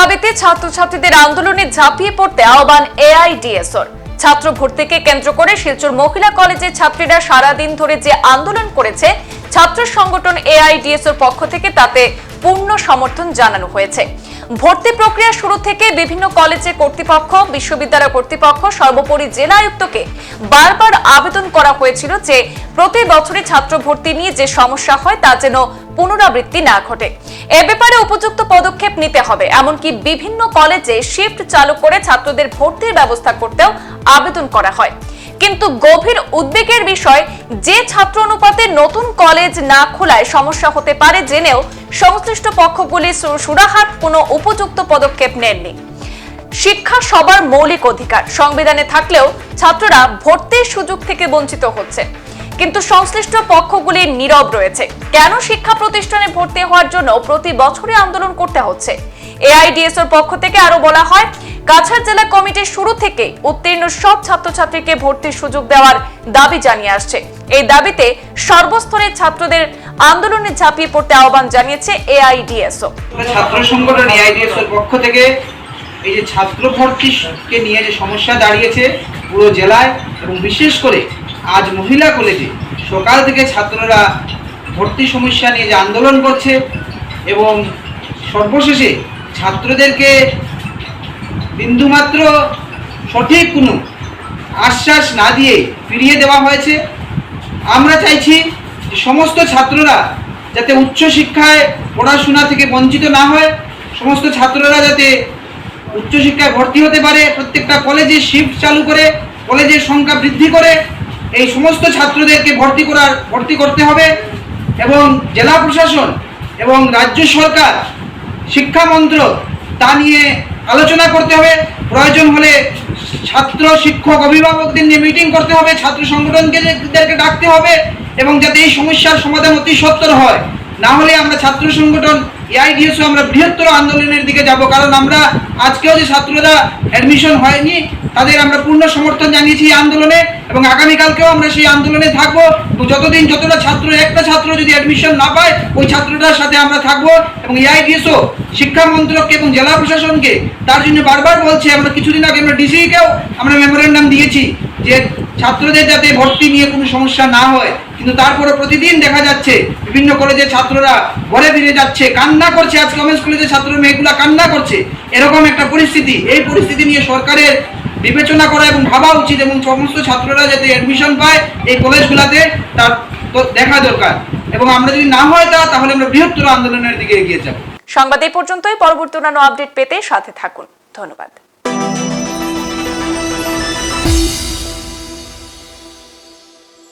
দাবিতে ছাত্রছাত্রীদের আন্দোলনে ঝাঁপিয়ে পড়তে আহ্বান এআইডিএসওর। ছাত্র ভর্তিকে কেন্দ্র করে শিলচর মহিলা কলেজের ছাত্রীরা সারাদিন ধরে যে আন্দোলন করেছে, ছাত্র সংগঠন এআইডিএসওর পক্ষ থেকে তাতে পূর্ণ সমর্থন জানানো হয়েছে। ভর্তি প্রক্রিয়া শুরু থেকে বিভিন্ন কলেজের কর্তৃপক্ষ, বিশ্ববিদ্যালয় কর্তৃপক্ষ, সর্বোপরি জেলা আয়ুক্তকে বারবার আবেদন করা হয়েছিল যে প্রতি বছরে ছাত্র ভর্তি নিয়ে যে সমস্যা হয় তা যেন পুনরাবৃত্তি না ঘটে। এ ব্যাপারে উপযুক্ত পদক্ষেপ নিতে হবে, এমনকি বিভিন্ন কলেজে শিফট চালু করে ছাত্রদের ভর্তির ব্যবস্থা করতেও আবেদন করা হয়। কিন্তু গভীর উদ্বেগের বিষয়, যে ছাত্র অনুপাতে নতুন কলেজ না খোলায় সমস্যা হতে পারে জেনেও সংশ্লিষ্ট পক্ষগুলি সুরাহাট কোনো উপযুক্ত পদক্ষেপ নেননি। শিক্ষা সবার মৌলিক অধিকার। সংবিধানে থাকলেও ছাত্ররা ভর্তির সুযোগ থেকে বঞ্চিত হচ্ছে। কিন্তু সংশ্লিষ্ট পক্ষগুলি নীরব রয়েছে। কেন শিক্ষা প্রতিষ্ঠানে ভর্তি হওয়ার জন্য প্রতি বছরই আন্দোলন করতে হচ্ছে? এআইডিএস এর পক্ষ থেকে আরও বলা হয়, কাছাড় জেলা কমিটি শুরু থেকে উত্তীর্ণ সব ছাত্রছাত্রীকে ভর্তির সুযোগ দেওয়ার দাবি জানিয়ে আসছে। এই দাবিতে সর্বস্তরের ছাত্রদের আন্দোলনে ঝাঁপিয়ে পড়তে আহ্বান জানিয়েছে এআইডিএসও। ছাত্র সংগঠন এআইডিএস এর পক্ষ থেকে এই যে ছাত্র ভর্তিকে নিয়ে যে সমস্যা দাঁড়িয়েছে পুরো জেলায় এবং বিশেষ করে আজ মহিলা কলেজে সকাল থেকে ছাত্ররা ভর্তি সমস্যা নিয়ে যে আন্দোলন করছে এবং সর্বশেষে ছাত্রদেরকে বিন্দুমাত্র সঠিক কোনো আশ্বাস না দিয়ে ফিরিয়ে দেওয়া হয়েছে। আমরা চাইছি সমস্ত ছাত্ররা যাতে উচ্চশিক্ষায় পড়াশোনা থেকে বঞ্চিত না হয়, সমস্ত ছাত্ররা যাতে উচ্চশিক্ষায় ভর্তি হতে পারে, প্রত্যেকটা কলেজে শিফট চালু করে, কলেজের সংখ্যা বৃদ্ধি করে এই সমস্ত ছাত্রদেরকে ভর্তি করার, ভর্তি করতে হবে এবং জেলা প্রশাসন এবং রাজ্য সরকার, শিক্ষা মন্ত্রক তা নিয়ে আলোচনা করতে হবে। প্রয়োজন হলে ছাত্র শিক্ষক অভিভাবকদের নিয়ে মিটিং করতে হবে। ছাত্র সংগঠনকে ডাকতে হবে এবং যাতে এই সমস্যার সমাধান অতি সত্তর হয়। না হলে আমরা ছাত্র সংগঠন এআইডিএসও আমরা বৃহত্তর আন্দোলনের দিকে যাব, কারণ আমরা আজকেও যে ছাত্ররা অ্যাডমিশন হয়নি, তাদের আমরা পূর্ণ সমর্থন জানিয়েছি এই আন্দোলনে এবং আগামীকালকেও আমরা সেই আন্দোলনে থাকব। এবং যতদিন যতটা ছাত্র, একটা ছাত্র যদি অ্যাডমিশন না পায়, ওই ছাত্রটার সাথে আমরা থাকব এবং এআইডিএসও শিক্ষা মন্ত্রককে এবং জেলা প্রশাসনকে তার জন্য বারবার বলছে, আমরা কিছুদিন আগে আমরা ডিসিকেও আমরা মেমোরেন্ডাম দিয়েছি যে ছাত্রদের যাতে ভর্তি নিয়ে কোনো সমস্যা না হয়। কিন্তু তারপরে প্রতিদিন দেখা যাচ্ছে বিভিন্ন কলেজের ছাত্ররা ঘরে ফিরে যাচ্ছে, কান্না করছে। আজ কমেন্স কলেজের ছাত্র মেয়েগুলা কান্না করছে, এরকম একটা পরিস্থিতি। এই পরিস্থিতি নিয়ে সরকারের বিবেচনা করা এবং ভাবা উচিত এবং সমস্ত ছাত্ররা যাতে অ্যাডমিশন পায় এই কলেজগুলোতে তার দেখা দরকার। এবং আমরা যদি না হয় তা, তাহলে আমরা বৃহত্তর আন্দোলনের দিকে এগিয়ে যাব। সংবাদ এই পর্যন্তই। পরবর্তী অন্যান্য আপডেট পেতে সাথে থাকুন। ধন্যবাদ।